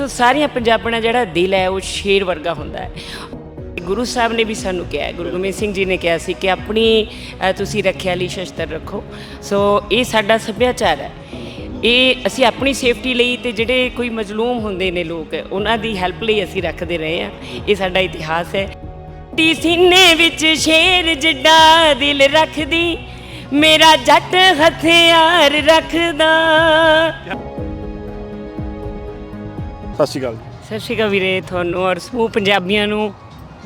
ਸੋ ਸਾਰੀਆਂ ਪੰਜਾਬਣਾਂ ਜਿਹੜਾ ਦਿਲ ਹੈ, ਉਹ ਸ਼ੇਰ ਵਰਗਾ ਹੁੰਦਾ ਹੈ। ਗੁਰੂ ਸਾਹਿਬ ਨੇ ਵੀ ਸਾਨੂੰ ਕਿਹਾ ਗੁਰੂ ਗੋਬਿੰਦ ਸਿੰਘ ਜੀ ਨੇ ਕਿਹਾ ਸੀ ਕਿ ਆਪਣੀ ਤੁਸੀਂ ਰੱਖਿਆ ਲਈ ਸ਼ਸਤਰ ਰੱਖੋ। ਸੋ ਇਹ ਸਾਡਾ ਸੱਭਿਆਚਾਰ ਹੈ। ਇਹ ਅਸੀਂ ਆਪਣੀ ਸੇਫਟੀ ਲਈ ਤੇ ਜਿਹੜੇ ਕੋਈ ਮਜ਼ਲੂਮ ਹੁੰਦੇ ਨੇ ਲੋਕ, ਉਹਨਾਂ ਦੀ ਹੈਲਪ ਲਈ ਅਸੀਂ ਰੱਖਦੇ ਰਹੇ ਹਾਂ। ਇਹ ਸਾਡਾ ਇਤਿਹਾਸ ਹੈ। ਟੀ ਸੀਨੇ ਵਿੱਚ ਸ਼ੇਰ ਜਿੱਡਾ ਦਿਲ ਰੱਖਦੀ, ਮੇਰਾ ਜੱਟ ਹਥਿਆਰ ਰੱਖਦਾ। ਸਤਿ ਸ਼੍ਰੀ ਅਕਾਲ ਸਤਿ ਸ਼੍ਰੀ ਅਕਾਲ ਵੀਰੇ ਤੁਹਾਨੂੰ ਔਰ ਸਮੂਹ ਪੰਜਾਬੀਆਂ ਨੂੰ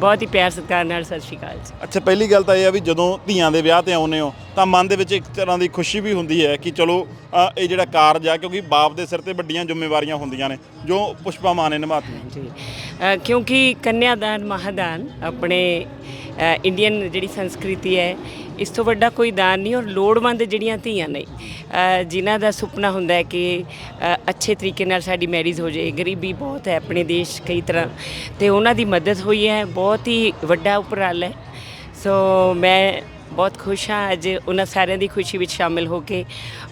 ਬਹੁਤ ਹੀ ਪਿਆਰ ਸਤਿਕਾਰ ਨਾਲ ਸਤਿ ਸ਼੍ਰੀ ਅਕਾਲ ਜੀ। ਅੱਛਾ ਪਹਿਲੀ ਗੱਲ ਤਾਂ ਇਹ ਆ ਵੀ ਜਦੋਂ ਧੀਆਂ ਦੇ ਵਿਆਹ ਤੇ ਆਉਨੇ ਹੋ ਤਾਂ ਮਨ ਦੇ ਵਿੱਚ ਇੱਕ ਤਰ੍ਹਾਂ ਦੀ ਖੁਸ਼ੀ ਵੀ ਹੁੰਦੀ ਹੈ ਕਿ ਚਲੋ ਅ, ਇਹ ਜਿਹੜਾ ਕਾਰਜ ਆ ਕਿਉਂਕਿ ਬਾਪ ਦੇ ਸਿਰ ਤੇ ਵੱਡੀਆਂ ਜ਼ਿੰਮੇਵਾਰੀਆਂ ਹੁੰਦੀਆਂ ਨੇ ਜੋ ਪੁਸ਼ਪਾ ਮਾਂ ਨੇ ਨਿਭਾਤੀਆਂ। ਜੀ ਅ, ਕਿਉਂਕਿ ਕੰਨਿਆਦਾਨ ਮਹਾਦਾਨ ਆਪਣੇ ਇੰਡੀਅਨ ਜਿਹੜੀ ਸੰਸਕ੍ਰਿਤੀ ਹੈ ਇਸ ਤੋਂ ਵੱਡਾ ਕੋਈ ਦਾਨ ਨਹੀਂ ਔਰ ਲੋੜਵੰਦ ਜਿਹੜੀਆਂ ਧੀਆਂ ਨੇ ਅ, ਜਿਨ੍ਹਾਂ ਦਾ ਸੁਪਨਾ ਹੁੰਦਾ ਹੈ ਕਿ ਅੱਛੇ ਤਰੀਕੇ ਨਾਲ ਸਾਡੀ ਮੈਰਿਜ ਹੋ ਜਾਏ ਗਰੀਬੀ ਬਹੁਤ ਹੈ ਆਪਣੇ ਦੇਸ਼ ਕਈ ਤਰ੍ਹਾਂ ਤੇ ਉਹਨਾਂ ਦੀ ਮਦਦ ਹੋਈ ਹੈ ਬਹੁਤ ਹੀ ਵੱਡਾ ਉਪਰਾਲਾ ਹੈ। ਸੋ ਮੈਂ ਬਹੁਤ ਖੁਸ਼ ਹਾਂ। ਅੱਜ ਉਹਨਾਂ ਸਾਰਿਆਂ ਦੀ ਖੁਸ਼ੀ ਵਿੱਚ ਸ਼ਾਮਿਲ ਹੋ ਕੇ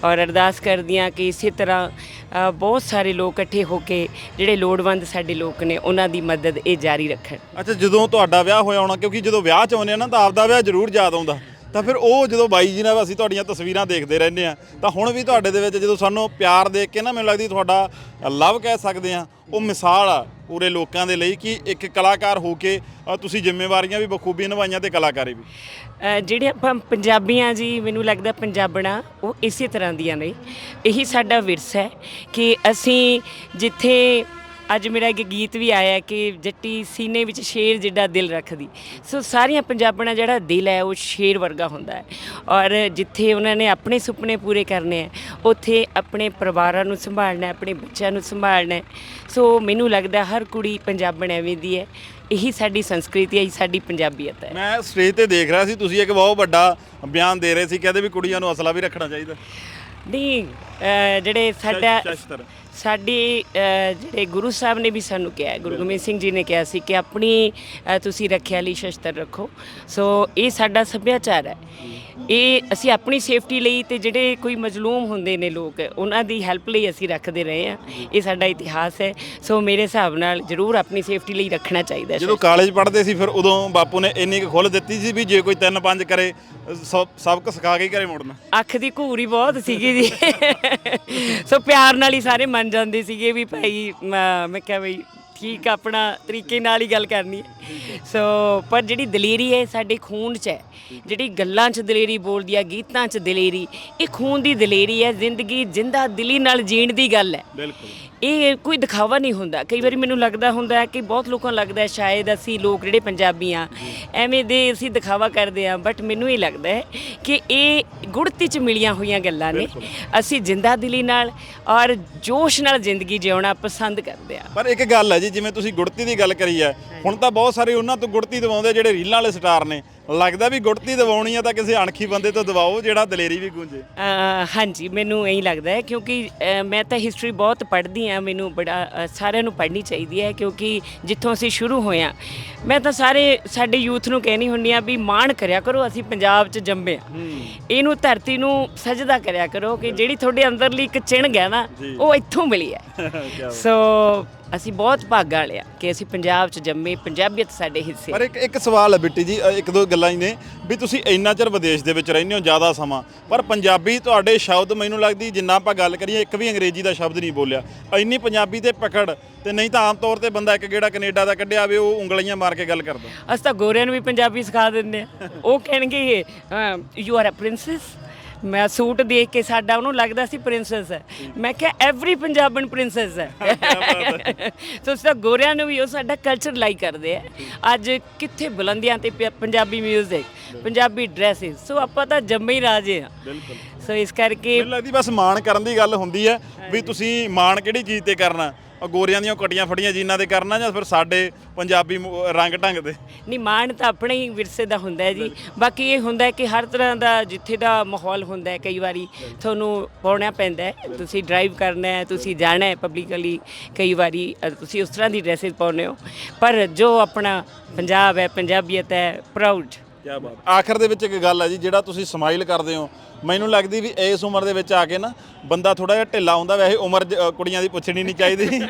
ਔਰ ਅਰਦਾਸ ਕਰਦੀ ਹਾਂ ਕਿ ਇਸੇ ਤਰ੍ਹਾਂ ਬਹੁਤ ਸਾਰੇ ਲੋਕ ਇਕੱਠੇ ਹੋ ਕੇ ਜਿਹੜੇ ਲੋੜਵੰਦ ਸਾਡੇ ਲੋਕ ਨੇ, ਉਹਨਾਂ ਦੀ ਮਦਦ ਇਹ ਜਾਰੀ ਰੱਖਣ। ਅੱਛਾ, ਜਦੋਂ ਤੁਹਾਡਾ ਵਿਆਹ ਹੋਇਆ ਹੋਣਾ, ਕਿਉਂਕਿ ਜਦੋਂ ਵਿਆਹ ਚ ਆਉਂਦੇ ਆ ਨਾ, ਤਾਂ ਆਪਦਾ ਵਿਆਹ ਜ਼ਰੂਰ ਯਾਦ ਆਉਂਦਾ। ਤਾਂ ਫਿਰ ਉਹ ਜਦੋਂ ਬਾਈ ਜੀ ਨਾਲ ਅਸੀਂ ਤੁਹਾਡੀਆਂ ਤਸਵੀਰਾਂ ਦੇਖਦੇ ਰਹਿੰਦੇ ਆ ਤਾਂ ਹੁਣ ਵੀ ਤੁਹਾਡੇ ਦੇ ਵਿੱਚ ਜਦੋਂ ਸਾਨੂੰ ਪਿਆਰ ਦੇਖ ਕੇ ਨਾ ਮੈਨੂੰ ਲੱਗਦੀ ਤੁਹਾਡਾ ਲਵ ਕਹਿ ਸਕਦੇ ਆ ਉਹ ਮਿਸਾਲ ਆ ਪੂਰੇ ਲੋਕਾਂ ਦੇ ਲਈ ਕਿ ਇੱਕ ਕਲਾਕਾਰ ਹੋ ਕੇ ਤੁਸੀਂ ਜ਼ਿੰਮੇਵਾਰੀਆਂ ਵੀ ਬਖੂਬੀ ਨਿਭਾਈਆਂ ਤੇ ਕਲਾਕਾਰੀ ਵੀ। ਜਿਹੜੇ ਆਪਾਂ ਪੰਜਾਬੀਆਂ ਜੀ, ਮੈਨੂੰ ਲੱਗਦਾ ਪੰਜਾਬਣਾ, ਉਹ ਇਸੇ ਤਰ੍ਹਾਂ ਦੀਆਂ ਨੇ। ਇਹੀ ਸਾਡਾ ਵਿਰਸਾ ਹੈ ਕਿ ਅਸੀਂ ਜਿੱਥੇ ਅੱਜ ਮੇਰਾ ਇੱਕ ਗੀਤ ਵੀ ਆਇਆ ਕਿ ਜੱਟੀ ਸੀਨੇ ਵਿੱਚ ਸ਼ੇਰ ਜਿੱਡਾ ਦਿਲ ਰੱਖਦੀ। ਸੋ ਸਾਰੀਆਂ ਪੰਜਾਬਣਾ ਜਿਹੜਾ ਦਿਲ ਹੈ, ਉਹ ਸ਼ੇਰ ਵਰਗਾ ਹੁੰਦਾ ਹੈ। ਔਰ ਜਿੱਥੇ ਉਹਨਾਂ ਨੇ ਆਪਣੇ ਸੁਪਨੇ ਪੂਰੇ ਕਰਨੇ ਆ ਉੱਥੇ ਆਪਣੇ ਪਰਿਵਾਰਾਂ ਨੂੰ ਸੰਭਾਲਣਾ ਆਪਣੇ ਬੱਚਿਆਂ ਨੂੰ ਸੰਭਾਲਣਾ ਸੋ ਮੈਨੂੰ ਲੱਗਦਾ ਹਰ ਕੁੜੀ ਪੰਜਾਬਣ ਐਵੇਂ ਦੀ ਹੈ। ਇਹੀ ਸਾਡੀ ਸੰਸਕ੍ਰਿਤੀ ਹੈ, ਇਹੀ ਸਾਡੀ ਪੰਜਾਬੀਅਤ ਹੈ। ਮੈਂ ਸਟੇਜ ਤੇ ਦੇਖ ਰਿਹਾ ਸੀ, ਤੁਸੀਂ ਇੱਕ ਬਹੁਤ ਵੱਡਾ ਬਿਆਨ ਦੇ ਰਹੇ ਸੀ, ਕਹਿੰਦੇ ਵੀ ਕੁੜੀਆਂ ਨੂੰ ਅਸਲਾ ਵੀ ਰੱਖਣਾ ਚਾਹੀਦਾ। ਨਹੀਂ ਅਹ ਜਿਹੜੇ ਸਾਡਾ ਸ਼ਸਤਰ। ਸਾਡੀ ਅਹ ਜਿਹੜੇ ਗੁਰੂ ਸਾਹਿਬ ਨੇ ਵੀ ਸਾਨੂੰ ਕਿਹਾ ਹੈ, ਗੁਰੂ ਗੋਬਿੰਦ ਸਿੰਘ ਜੀ ਨੇ ਕਿਹਾ ਸੀ ਕਿ ਆਪਣੀ ਅਹ ਤੁਸੀਂ ਰੱਖਿਆ ਲਈ ਸ਼ਸਤਰ ਰੱਖੋ। ਸੋ ਇਹ ਸਾਡਾ ਸੱਭਿਆਚਾਰ ਹੈ। ਇਹ ਅਸੀਂ ਆਪਣੀ ਸੇਫਟੀ ਲਈ ਤੇ ਜਿਹੜੇ ਕੋਈ ਮਜ਼ਲੂਮ ਹੁੰਦੇ ਨੇ ਲੋਕ ਉਹਨਾਂ ਦੀ ਹੈਲਪ ਲਈ ਅਸੀਂ ਰੱਖਦੇ ਰਹੇ ਹਾਂ। ਇਹ ਸਾਡਾ ਇਤਿਹਾਸ ਹੈ। ਸੋ ਮੇਰੇ ਹਿਸਾਬ ਨਾਲ ਜ਼ਰੂਰ ਆਪਣੀ ਸੇਫਟੀ ਲਈ ਰੱਖਣਾ ਚਾਹੀਦਾ ਹੈ ਜਦੋਂ ਕਾਲਜ ਪੜ੍ਹਦੇ ਸੀ ਫਿਰ ਉਦੋਂ ਬਾਪੂ ਨੇ ਇੰਨੀ ਕੁ ਖੁੱਲ ਦਿੱਤੀ ਸੀ ਵੀ ਜੇ ਕੋਈ ਤਿੰਨ ਪੰਜ ਕਰੇ ਸਬ- ਸਬਕ ਸਿਖਾ ਕੇ ਹੀ ਘਰੇ ਮੁੜਨਾ। ਅੱਖ ਦੀ ਘੂਰੀ ਬਹੁਤ ਸੀਗੀ ਜੀ ਸੋ ਪਿਆਰ ਨਾਲ ਹੀ ਸਾਰੇ ਮੰਨ ਜਾਂਦੇ ਸੀਗੇ ਵੀ ਭਾਈ ਮੈਂ ਮੈਂ ਕਿਹਾ ਬਈ ਠੀਕ ਆਪਣਾ ਤਰੀਕੇ ਨਾਲ ਹੀ ਗੱਲ ਕਰਨੀ ਹੈ। ਸੋ ਪਰ ਜਿਹੜੀ ਦਲੇਰੀ ਹੈ ਸਾਡੇ ਖੂਨ 'ਚ ਹੈ। ਜਿਹੜੀ ਗੱਲਾਂ 'ਚ ਦਲੇਰੀ ਬੋਲਦੀ ਆ ਗੀਤਾਂ 'ਚ ਦਲੇਰੀ ਇਹ ਖੂਨ ਦੀ ਦਲੇਰੀ ਹੈ। ਜ਼ਿੰਦਗੀ ਜਿੰਦਾ ਦਿਲੀ ਨਾਲ ਜੀਣ ਦੀ ਗੱਲ ਹੈ। ਬਿਲਕੁਲ। ਇਹ ਕੋਈ ਦਿਖਾਵਾ ਨਹੀਂ ਹੁੰਦਾ। ਕਈ ਵਾਰੀ ਮੈਨੂੰ ਲੱਗਦਾ ਹੁੰਦਾ ਹੈ ਕਿ ਬਹੁਤ ਲੋਕਾਂ ਨੂੰ ਲੱਗਦਾ ਹੈ ਸ਼ਾਇਦ ਅਸੀਂ ਲੋਕ ਜਿਹੜੇ ਪੰਜਾਬੀ ਆ ਐਵੇਂ ਦੇ ਅਸੀਂ ਦਿਖਾਵਾ ਕਰਦੇ ਆ ਬਟ ਮੈਨੂੰ ਇਹ ਲੱਗਦਾ ਹੈ ਕਿ ਇਹ ਗੁੜਤੀ ਚ ਮਿਲੀਆਂ ਹੋਈਆਂ ਗੱਲਾਂ ਨੇ। ਅਸੀਂ ਜਿੰਦਾ ਦਿਲੀ ਨਾਲ ਔਰ ਜੋਸ਼ ਨਾਲ ਜ਼ਿੰਦਗੀ ਜਿਉਣਾ ਪਸੰਦ ਕਰਦੇ ਆ ਪਰ ਇੱਕ ਗੱਲ ਹੈ ਜੀ ਜਿਵੇਂ ਤੁਸੀਂ ਗੁੜਤੀ ਦੀ ਗੱਲ ਕਰੀ ਹੈ ਹੁਣ ਤਾਂ ਬਹੁਤ ਸਾਰੇ ਉਹਨਾਂ ਤੋਂ ਗੁੜਤੀ ਦਵਾਉਂਦੇ ਜਿਹੜੇ ਰੀਲਾਂ ਵਾਲੇ ਸਟਾਰ ਨੇ। ਲੱਗਦਾ ਵੀ ਗੁੜਤੀ ਦਵਾਉਣੀ ਆ ਤਾਂ ਕਿਸੇ ਅਣਖੀ ਬੰਦੇ ਤੋਂ ਦਵਾਓ ਜਿਹੜਾ ਦਲੇਰੀ ਵੀ ਗੂੰਜੇ। ਹਾਂਜੀ ਮੈਨੂੰ ਇਹੀ ਲੱਗਦਾ ਹੈ ਕਿਉਂਕਿ ਮੈਂ ਤਾਂ ਹਿਸਟਰੀ ਬਹੁਤ ਪੜ੍ਹਦੀ ਆ ਮੈਨੂੰ ਬੜਾ ਸਾਰਿਆਂ ਨੂੰ ਪੜ੍ਹਨੀ ਚਾਹੀਦੀ ਹੈ ਕਿਉਂਕਿ ਜਿੱਥੋਂ ਅਸੀਂ ਸ਼ੁਰੂ ਹੋਏ ਆ ਮੈਂ ਤਾਂ ਸਾਰੇ ਸਾਡੇ ਯੂਥ ਨੂੰ ਕਹਿਣੀ ਹੁੰਨੀ ਆ ਵੀ ਮਾਣ ਕਰਿਆ ਕਰੋ ਅਸੀਂ ਪੰਜਾਬ 'ਚ ਜੰਮੇ ਆ ਇਹਨੂੰ ਧਰਤੀ ਨੂੰ ਸਜਦਾ ਕਰਿਆ ਕਰੋ ਕਿ ਜਿਹੜੀ ਤੁਹਾਡੇ ਅੰਦਰਲੀ ਇੱਕ ਚਿਣ ਹੈ ਨਾ ਉਹ ਇੱਥੋਂ ਮਿਲੀ ਹੈ। ਸੋ ਅਸੀਂ ਬਹੁਤ ਭਾਗਾਂ ਵਾਲੇ ਆ ਕਿ ਅਸੀਂ ਪੰਜਾਬ 'ਚ ਜੰਮੇ ਪੰਜਾਬੀਅਤ ਸਾਡੇ ਹਿੱਸੇ ਪਰ ਇੱਕ ਇੱਕ ਸਵਾਲ ਹੈ ਬਿੱਟੀ ਜੀ ਅ, ਇੱਕ ਦੋ ਗੱਲਾਂ ਹੀ ਨੇ ਵੀ ਤੁਸੀਂ ਇੰਨਾ ਚਿਰ ਵਿਦੇਸ਼ ਦੇ ਵਿੱਚ ਰਹਿੰਦੇ ਹੋ ਜ਼ਿਆਦਾ ਸਮਾਂ। ਪਰ ਪੰਜਾਬੀ ਤੁਹਾਡੇ ਸ਼ਬਦ ਮੈਨੂੰ ਲੱਗਦੀ ਜਿੰਨਾ ਆਪਾਂ ਗੱਲ ਕਰੀਏ ਇੱਕ ਵੀ ਅੰਗਰੇਜ਼ੀ ਦਾ ਸ਼ਬਦ ਨਹੀਂ ਬੋਲਿਆ। ਇੰਨੀ ਪੰਜਾਬੀ ਤੇ ਪਕੜ ਤੇ ਨਹੀਂ ਤਾਂ ਆਮ ਤੌਰ ਤੇ ਬੰਦਾ ਇੱਕ ਗੇੜਾ ਕੈਨੇਡਾ ਦਾ ਕੱਢਿਆ ਆਵੇ ਉਹ ਉਂਗਲੀਆਂ ਮਾਰ ਕੇ ਗੱਲ ਕਰਦਾ। ਅਸੀਂ ਤਾਂ ਗੋਰਿਆਂ ਨੂੰ ਵੀ ਪੰਜਾਬੀ ਸਿਖਾ ਦਿੰਦੇ ਆ। ਉਹ ਕਹਿਣਗੇ ਯੂ ਆਰ ਅ ਪ੍ਰਿੰਸੈਸ ਮੈਂ ਸੂਟ ਦੇਖ ਕੇ ਸਾਡਾ ਉਹਨੂੰ ਲੱਗਦਾ ਸੀ ਪ੍ਰਿੰਸੈਸ ਹੈ। ਮੈਂ ਕਿਹਾ ਐਵਰੀ ਪੰਜਾਬਣ ਪ੍ਰਿੰਸੈਸ ਹੈ। ਸੋ ਤਾਂ ਗੋਰਿਆਂ ਨੂੰ ਵੀ ਉਹ ਸਾਡਾ ਕਲਚਰ ਲਾਈਕ ਕਰਦੇ ਆ। ਅੱਜ ਕਿੱਥੇ ਬੁਲੰਦੀਆਂ ਤੇ ਪੰਜਾਬੀ 뮤직 ਪੰਜਾਬੀ ਡਰੈਸਿਸ ਸੋ ਆਪਾਂ ਤਾਂ ਜੰਮੇ ਹੀ ਰਾਜੇ ਆ ਬਿਲਕੁਲ। ਸੋ ਇਸ ਕਰਕੇ ਮੈਨੂੰ ਲੱਗਦੀ ਬਸ ਮਾਣ ਕਰਨ ਦੀ ਗੱਲ ਹੁੰਦੀ ਹੈ ਵੀ ਤੁਸੀਂ ਮਾਣ ਕਿਹੜੀ ਚੀਜ਼ ਤੇ ਕਰਨਾ? ਉਹ ਗੋਰਿਆਂ ਦੀਆਂ ਕਟੀਆਂ ਫੜੀਆਂ ਜੀਨਾਂ ਤੇ ਕਰਨਾ ਜਾਂ ਫਿਰ ਸਾਡੇ ਪੰਜਾਬੀ ਮੁ- ਰੰਗ ਢੰਗ ਤੇ ਨਹੀਂ ਮਾਣ ਤਾਂ ਆਪਣੇ ਹੀ ਵਿਰਸੇ ਦਾ ਹੁੰਦਾ ਹੈ ਜੀ। ਬਾਕੀ ਇਹ ਹੁੰਦਾ ਹੈ ਕਿ ਹਰ ਤਰ੍ਹਾਂ ਦਾ ਜਿੱਥੇ ਦਾ ਮਾਹੌਲ ਹੁੰਦਾ ਹੈ ਕਈ ਵਾਰੀ ਤੁਹਾਨੂੰ ਪਾਉਣਾ ਪੈਂਦਾ ਹੈ। ਤੁਸੀਂ ਡਰਾਈਵ ਕਰਨਾ ਹੈ ਤੁਸੀਂ ਜਾਣਾ ਹੈ ਪਬਲਿਕਲੀ ਕਈ ਵਾਰੀ ਅ, ਤੁਸੀਂ ਉਸ ਤਰ੍ਹਾਂ ਦੀ ਡਰੈਸਿਸ ਪਾਉਂਦੇ ਹੋ। ਪਰ ਜੋ ਆਪਣਾ ਪੰਜਾਬ ਹੈ ਪੰਜਾਬੀਅਤ ਹੈ ਪ੍ਰਾਊਡ ਕੀ ਬਾਤ। ਆਖਰ ਦੇ ਵਿੱਚ ਇੱਕ ਗੱਲ ਹੈ ਜੀ ਜਿਹੜਾ ਤੁਸੀਂ ਸਮਾਈਲ ਕਰਦੇ ਹੋ ਮੈਨੂੰ ਲੱਗਦੀ ਵੀ ਇਸ ਉਮਰ ਦੇ ਵਿੱਚ ਆ ਕੇ ਨਾ ਬੰਦਾ ਥੋੜਾ ਜਿਹਾ ਢਿੱਲਾ ਹੁੰਦਾ, ਵੈਸੇ ਉਮਰ ਜ- ਕੁੜੀਆਂ ਦੀ ਪੁੱਛਣੀ ਨਹੀਂ ਚਾਹੀਦੀ।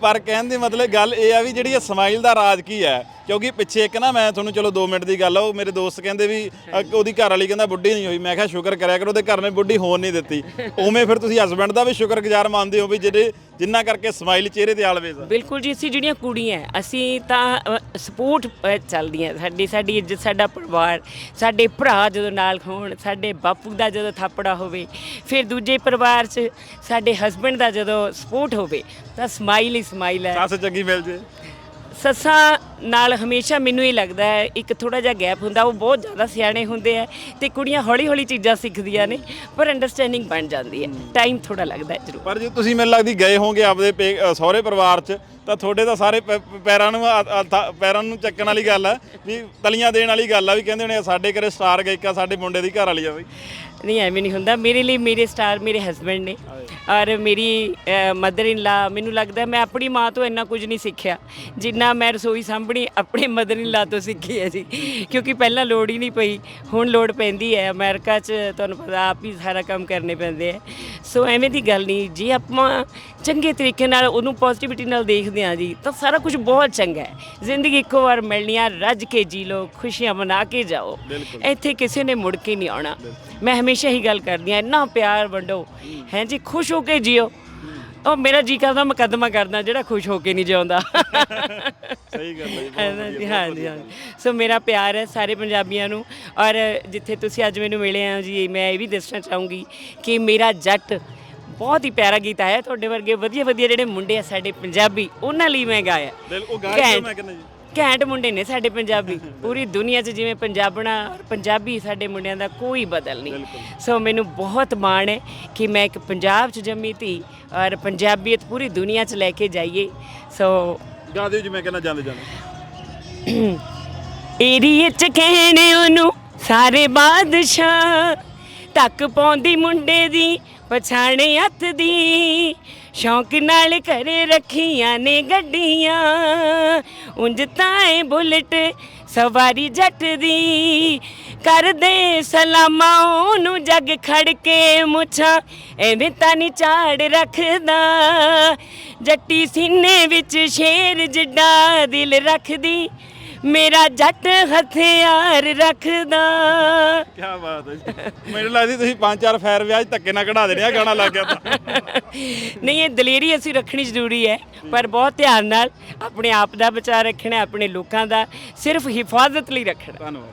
ਪਰ ਕਹਿਣ ਦੀ ਮਤਲਬ ਗੱਲ ਇਹ ਆ ਵੀ ਜਿਹੜੀ ਇਹ ਸਮਾਈਲ ਦਾ ਰਾਜ ਕੀ ਹੈ? ਕਿਉਂਕਿ ਪਿੱਛੇ ਇੱਕ ਨਾ ਮੈਂ ਤੁਹਾਨੂੰ ਚਲੋ 2 ਮਿੰਟ ਦੀ ਗੱਲ ਆ, ਉਹ ਮੇਰੇ ਦੋਸਤ ਕਹਿੰਦੇ ਵੀ ਉਹਦੀ ਘਰ ਵਾਲੀ ਕਹਿੰਦਾ ਬੁੱਢੀ ਨਹੀਂ ਹੋਈ। ਮੈਂ ਕਿਹਾ, ਸ਼ੁਕਰ ਕਰਿਆ ਕਰੋ, ਉਹਦੇ ਘਰ ਨੇ ਬੁੱਢੀ ਹੋਣ ਨਹੀਂ ਦਿੱਤੀ। ਉਵੇਂ ਫਿਰ ਤੁਸੀਂ ਹਸਬੰਡ ਦਾ ਵੀ ਸ਼ੁਕਰਗੁਜ਼ਾਰ ਮੰਨਦੇ ਹੋ ਵੀ ਜਿਹੜੇ, ਜਿੰਨਾ ਕਰਕੇ ਸਮਾਈਲ ਚਿਹਰੇ ਤੇ ਆਲਵੇਜ਼ ਆ। ਬਿਲਕੁਲ ਜੀ, ਅਸੀਂ ਜਿਹੜੀਆਂ ਕੁੜੀਆਂ ਅਸੀਂ ਤਾਂ ਸਪੋਰਟ ਚੱਲਦੀਆਂ। ਸਾਡੀ ਸਾਡੀ ਇੱਜ਼ਤ, ਸਾਡਾ ਪਰਿਵਾਰ, ਸਾਡੇ ਭਰਾ ਜਦੋਂ ਨਾਲ ਹੋਣ, ਸਾਡੇ ਬਾਪੂ ਦਾ ਜਦੋਂ ਥਾਪੜਾ ਹੋਵੇ, ਫਿਰ ਦੂਜੇ ਪਰਿਵਾਰ 'ਚ ਸਾਡੇ ਹਸਬੰਡ ਦਾ ਜਦੋਂ ਸਪੋਰਟ ਹੋਵੇ, ਤਾਂ ਸਮਾਈਲ ਹੀ ਸਮਾਈਲ ਹੈ। ਸੱਸ ਚੰਗੀ ਮਿਲ ਜੇ। ਸੱਸਾਂ ਨਾਲ ਹਮੇਸ਼ਾ ਮੈਨੂੰ ਇਹ ਲੱਗਦਾ ਹੈ ਇੱਕ ਥੋੜਾ ਜਿਹਾ ਗੈਪ ਹੁੰਦਾ ਉਹ ਬਹੁਤ ਜ਼ਿਆਦਾ ਸਿਆਣੇ ਹੁੰਦੇ ਆ ਤੇ ਕੁੜੀਆਂ ਹੌਲੀ ਹੌਲੀ ਚੀਜ਼ਾਂ ਸਿੱਖਦੀਆਂ ਨੇ ਪਰ ਅੰਡਰਸਟੈਂਡਿੰਗ ਬਣ ਜਾਂਦੀ ਹੈ ਟਾਈਮ ਥੋੜਾ ਲੱਗਦਾ ਹੈ ਜ਼ਰੂਰ। ਪਰ ਜੇ ਤੁਸੀਂ ਮੈਨੂੰ ਲੱਗਦੀ ਗਏ ਹੋਗੇ ਆਪਦੇ ਪੇ- ਅ, ਸਹੁਰੇ ਪਰਿਵਾਰ 'ਚ ਤਾਂ ਤੁਹਾਡੇ ਤਾਂ ਸਾਰੇ ਪੈ- ਪੈਰਾਂ ਨੂੰ ਆ- ਆ- ਥਾ- ਪੈਰਾਂ ਨੂੰ ਚੱਕਣ ਵਾਲੀ ਗੱਲ ਆ ਵੀ ਤਲੀਆਂ ਦੇਣ ਵਾਲੀ ਗੱਲ ਆ ਵੀ ਕਹਿੰਦੇ ਹੋਣੇ ਸਾਡੇ ਘਰੇ ਸਟਾਰ ਗਾਇਕਾ ਸਾਡੇ ਮੁੰਡੇ ਦੀ ਘਰ ਵਾਲੀ ਆ ਬਈ। ਨਹੀਂ ਐਵੇਂ ਨਹੀਂ ਹੁੰਦਾ ਮੇਰੇ ਲਈ ਮੇਰੇ ਸਟਾਰ ਮੇਰੇ ਹਸਬੰਡ ਨੇ ਔਰ ਮੇਰੀ ਮਦਰ ਇਨ ਲਾ ਮੈਨੂੰ ਲੱਗਦਾ ਮੈਂ ਆਪਣੀ ਮਾਂ ਤੋਂ ਇੰਨਾ ਕੁਝ ਨਹੀਂ ਸਿੱਖਿਆ ਜਿੰਨਾ ਮੈਂ ਰਸੋਈ ਸਾਂਭਣੀ ਆਪਣੀ ਮਦਰ ਇਨ ਲਾ ਤੋਂ ਸਿੱਖੀ ਹੈ ਜੀ। ਕਿਉਂਕਿ ਪਹਿਲਾਂ ਲੋੜ ਹੀ ਨਹੀਂ ਪਈ ਹੁਣ ਲੋੜ ਪੈਂਦੀ ਹੈ। ਅਮਰੀਕਾ 'ਚ ਤੁਹਾਨੂੰ ਪਤਾ ਆਪ ਹੀ ਸਾਰਾ ਕੰਮ ਕਰਨੇ ਪੈਂਦੇ ਆ ਸੋ ਐਵੇਂ ਦੀ ਗੱਲ ਨਹੀਂ। ਜੇ ਆਪਾਂ ਚੰਗੇ ਤਰੀਕੇ ਨਾਲ ਉਹਨੂੰ ਪੋਜ਼ਿਟਿਵਿਟੀ ਨਾਲ ਦੇਖਦੇ ਆ ਜੀ ਤਾਂ ਸਾਰਾ ਕੁਝ ਬਹੁਤ ਚੰਗਾ ਹੈ। ਜ਼ਿੰਦਗੀ ਇੱਕੋ ਵਾਰ ਮਿਲਣੀ ਆ ਰੱਜ ਕੇ ਜੀ ਲੋ ਖੁਸ਼ੀਆਂ ਮਨਾ ਕੇ ਜਾਓ। ਇੱਥੇ ਕਿਸੇ ਨੇ ਮੁੜ ਕੇ ਨਹੀਂ ਆਉਣਾ। ਮੈਂ ਹਮੇਸ਼ਾ ਹੀ ਗੱਲ ਕਰਦੀ ਆ ਇੰਨਾ ਪਿਆਰ ਵੰਡੋ। ਹੈ ਜੀ ਖੁਸ਼ ਹੋ ਕੇ ਜੀਓ। ਉਹ ਮੇਰਾ ਜੀ ਕਰਦਾ ਮੁਕੱਦਮਾ ਕਰਦਾ ਜਿਹੜਾ ਖੁਸ਼ ਹੋ ਕੇ ਨਹੀਂ ਜਿਉਂਦਾ। ਸਹੀ ਗੱਲ ਹੈ ਹੈ ਨਾ ਜੀ ਹਾਂ ਜੀ ਹਾਂ ਸੋ ਮੇਰਾ ਪਿਆਰ ਹੈ ਸਾਰੇ ਪੰਜਾਬੀਆਂ ਨੂੰ ਔਰ ਜਿੱਥੇ ਤੁਸੀਂ ਅੱਜ ਮੈਨੂੰ ਮਿਲੇ ਆ ਜੀ ਮੈਂ ਇਹ ਵੀ ਦੱਸਣਾ ਚਾਹੂੰਗੀ ਕਿ ਮੇਰਾ ਜੱਟ ਬਹੁਤ ਹੀ ਪਿਆਰਾ ਗੀਤ ਆਇਆ ਤੁਹਾਡੇ ਵਰਗੇ ਵਧੀਆ ਵਧੀਆ ਜਿਹੜੇ ਮੁੰਡੇ ਆ ਸਾਡੇ ਪੰਜਾਬੀ ਉਹਨਾਂ ਲਈ ਮੈਂ ਗਾਇਆ। ਬਿਲਕੁਲ ਘੈਂਟ। ਮੈਂ ਕਹਿੰਦਾ ਜੀ? ਘੈਂਟ ਮੁੰਡੇ ਨੇ ਸਾਡੇ ਪੰਜਾਬੀ। ਪੂਰੀ ਦੁਨੀਆ 'ਚ ਜਿਵੇਂ ਪੰਜਾਬਣਾ ਔਰ ਪੰਜਾਬੀ ਸਾਡੇ ਮੁੰਡਿਆਂ ਦਾ ਕੋਈ ਬਦਲ ਨਹੀਂ। ਸੋ ਮੈਨੂੰ ਬਹੁਤ ਮਾਣ ਹੈ ਕਿ ਮੈਂ ਇੱਕ ਪੰਜਾਬ 'ਚ ਜੰਮੀ ਧੀ ਔਰ ਪੰਜਾਬੀਅਤ ਪੂਰੀ ਦੁਨੀਆ 'ਚ ਲੈ ਕੇ ਜਾਈਏ। ਸੋ ਗਾ ਦਿਓ ਜੀ ਮੈਂ ਕਹਿੰਦਾ ਜਾਂਦੇ ਜਾਂਦੇ। ਏਰੀਏ ਚ ਕਹਿਣੇ ਉਹਨੂੰ ਸਾਰੇ ਬਾਦਸ਼ਾਹ ਤੱਕ ਪਾਉਂਦੀ ਮੁੰਡੇ ਦੀ ਪਛਾਣੇ ਹੱਥ ਦੀ। ਸ਼ੌਂਕ ਨਾਲ ਘਰੇ ਰੱਖੀਆਂ ਨੇ ਗੱਡੀਆਂ। ਉਂਝ ਤਾਂ ਏ ਬੁਲਟ ਸਵਾਰੀ ਜੱਟ ਦੀ ਕਰਦੇ। ਸਲਾਮਾਂ ਉਹਨੂੰ ਜੱਗ ਖੜ ਕੇ ਮੁੱਛਾਂ, ਐਵੇਂ ਤਾਂ ਨਹੀਂ ਝਾੜ ਰੱਖਦਾ। ਜੱਟੀ ਸੀਨੇ ਵਿੱਚ ਸ਼ੇਰ ਜਿੱਡਾ ਦਿਲ ਰੱਖਦੀ। ਮੇਰਾ ਜੱਟ ਹਥਿਆਰ ਰੱਖਦਾ। ਕੀ ਬਾਤ ਹੈ ਜੀ। ਮੈਨੂੰ ਲੱਗਦੀ ਤੁਸੀਂ ਪੰਜ ਚਾਰ ਫੈਰ ਵਿਆਜ ਧੱਕੇ ਨਾਲ ਕਢਾ ਦੇਣੇ ਆ ਗਾਣਾ ਲੱਗ ਗਿਆ ਤਾਂ। ਨਹੀਂ ਇਹ ਦਲੇਰੀ ਅਸੀਂ ਰੱਖਣੀ ਜ਼ਰੂਰੀ ਹੈ ਪਰ ਬਹੁਤ ਧਿਆਨ ਨਾਲ ਆਪਣੇ ਆਪ ਦਾ ਬਚਾਅ ਰੱਖਣਾ ਆਪਣੇ ਲੋਕਾਂ ਦਾ ਸਿਰਫ ਹਿਫਾਜ਼ਤ ਲਈ ਰੱਖਣਾ। ਧੰਨਵਾਦ।